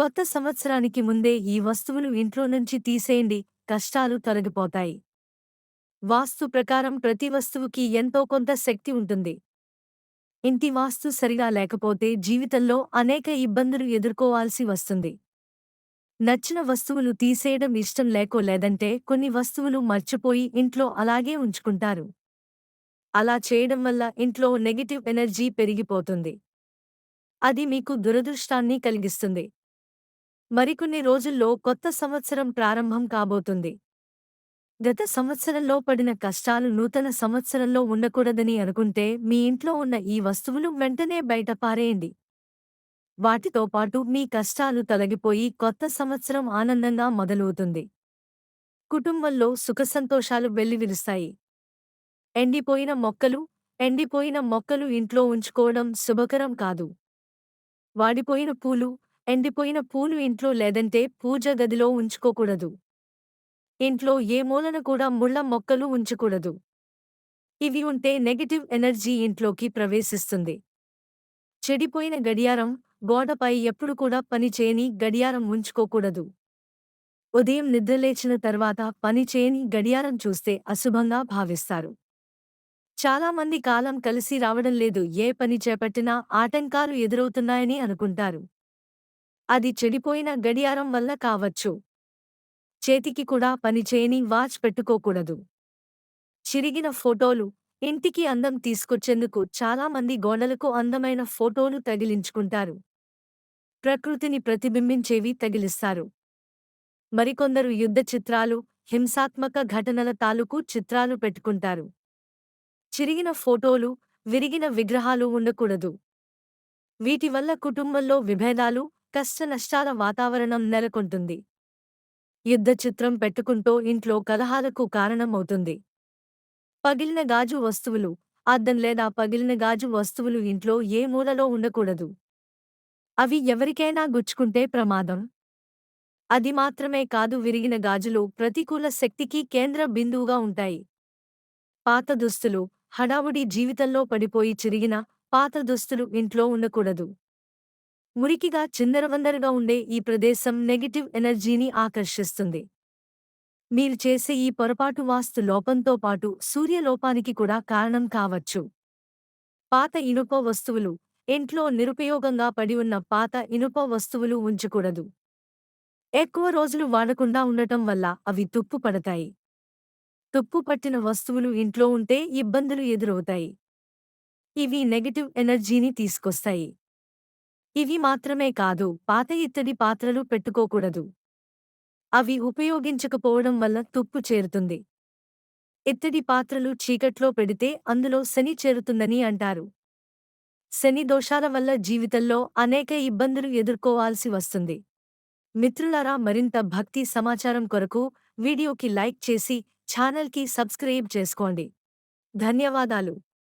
కొత్త సంవత్సరానికి ముందే ఈ వస్తువులు ఇంట్లో నుంచి తీసేయండి. కష్టాలు తొలగిపోతాయి. వాస్తు ప్రకారం ప్రతి వస్తువుకి ఎంతో కొంత శక్తి ఉంటుంది. ఇంటి వాస్తు సరిగా లేకపోతే జీవితంలో అనేక ఇబ్బందులు ఎదుర్కోవాల్సి వస్తుంది. నచ్చిన వస్తువులు తీసేయడం ఇష్టం లేకో లేదంటే కొన్ని వస్తువులు మర్చిపోయి ఇంట్లో అలాగే ఉంచుకుంటారు. అలా చేయడం వల్ల ఇంట్లో నెగిటివ్ ఎనర్జీ పెరిగిపోతుంది. అది మీకు దురదృష్టాన్ని కలిగిస్తుంది. మరికొన్ని రోజుల్లో కొత్త సంవత్సరం ప్రారంభం కాబోతుంది. గత సంవత్సరంలో పడిన కష్టాలు నూతన సంవత్సరంలో ఉండకూడదని అనుకుంటే మీ ఇంట్లో ఉన్న ఈ వస్తువులు వెంటనే బయట పారేయండి. వాటితో పాటు మీ కష్టాలు తొలగిపోయి కొత్త సంవత్సరం ఆనందంగా మొదలవుతుంది. కుటుంబంలో సుఖసంతోషాలు వెల్లివిరుస్తాయి ఎండిపోయిన మొక్కలు ఎండిపోయిన మొక్కలు ఇంట్లో ఉంచుకోవడం శుభకరం కాదు. వాడిపోయిన పూలు ఎండిపోయిన పూలు ఇంట్లో లేదంటే పూజ గదిలో ఉంచుకోకూడదు. ఇంట్లో ఏ మూలన కూడా ముళ్ళ మొక్కలు ఉంచకూడదు. ఇవి ఉంటే నెగటివ్ ఎనర్జీ ఇంట్లోకి ప్రవేశిస్తుంది. చెడిపోయిన గడియారం గోడపై ఎప్పుడు కూడా పని చేయని గడియారం ఉంచుకోకూడదు. ఉదయం నిద్రలేచిన తర్వాత పని చేయని గడియారం చూస్తే అశుభంగా భావిస్తారు. చాలామంది కాలం కలిసి రావడం లేదు ఏ పని చేపట్టినా ఆటంకాలు ఎదురవుతున్నాయని అనుకుంటారు. అది చెడిపోయిన గడియారం వల్ల కావచ్చు. చేతికి కూడా పనిచేయని వాచ్ పెట్టుకోకూడదు. చిరిగిన ఫోటోలు ఇంటికి అందం తీసుకొచ్చేందుకు చాలామంది గోడలకు అందమైన ఫోటోలు తగిలించుకుంటారు. ప్రకృతిని ప్రతిబింబించేవి తగిలిస్తారు. మరికొందరు యుద్ధ చిత్రాలు హింసాత్మక ఘటనల తాలూకు చిత్రాలు పెట్టుకుంటారు. చిరిగిన ఫోటోలు విరిగిన విగ్రహాలు ఉండకూడదు. వీటి వల్ల కుటుంబంలో విభేదాలు కష్టనష్టాల వాతావరణం నెలకొంటుంది. యుద్ధ చిత్రం పెట్టుకుంటూ ఇంట్లో కలహాలకు కారణమవుతుంది. పగిలిన గాజు వస్తువులు అద్దం లేదా పగిలిన గాజు వస్తువులు ఇంట్లో ఏ మూలలో ఉండకూడదు. అవి ఎవరికైనా గుచ్చుకుంటే ప్రమాదం. అది మాత్రమే కాదు విరిగిన గాజులు ప్రతికూల శక్తికి కేంద్ర బిందువుగా ఉంటాయి. పాత దుస్తులు హడావుడి జీవితంలో పడిపోయి చిరిగిన పాత దుస్తులు ఇంట్లో ఉండకూడదు. మురికిగా చిందరవందరగా ఉండే ఈ ప్రదేశం నెగటివ్ ఎనర్జీని ఆకర్షిస్తుంది. మీరు చేసే ఈ పొరపాటు వాస్తు లోపంతో పాటు సూర్యలోపానికి కూడా కారణం కావచ్చు. పాత ఇనుప వస్తువులు ఇంట్లో నిరుపయోగంగా పడి ఉన్న పాత ఇనుప వస్తువులు ఉంచకూడదు. ఎక్కువ రోజులు వాడకుండా ఉండటం వల్ల అవి తుప్పు పడతాయి. తుప్పు పట్టిన వస్తువులు ఇంట్లో ఉంటే ఇబ్బందులు ఎదురవుతాయి. ఇవి నెగటివ్ ఎనర్జీని తీసుకొస్తాయి. ఇవి మాత్రమే కాదు పాత ఇత్తడి పాత్రలు పెట్టుకోకూడదు. అవి ఉపయోగించకపోవడం వల్ల తుప్పు చేరుతుంది. ఇత్తడి పాత్రలు చీకట్లో పెడితే అందులో శని చేరుతుందని అంటారు. శని దోషాల వల్ల జీవితంలో అనేక ఇబ్బందులు ఎదుర్కోవాల్సి వస్తుంది. మిత్రులారా మరింత భక్తి సమాచారం కొరకు వీడియోకి లైక్ చేసి ఛానల్కి సబ్స్క్రైబ్ చేసుకోండి. ధన్యవాదాలు.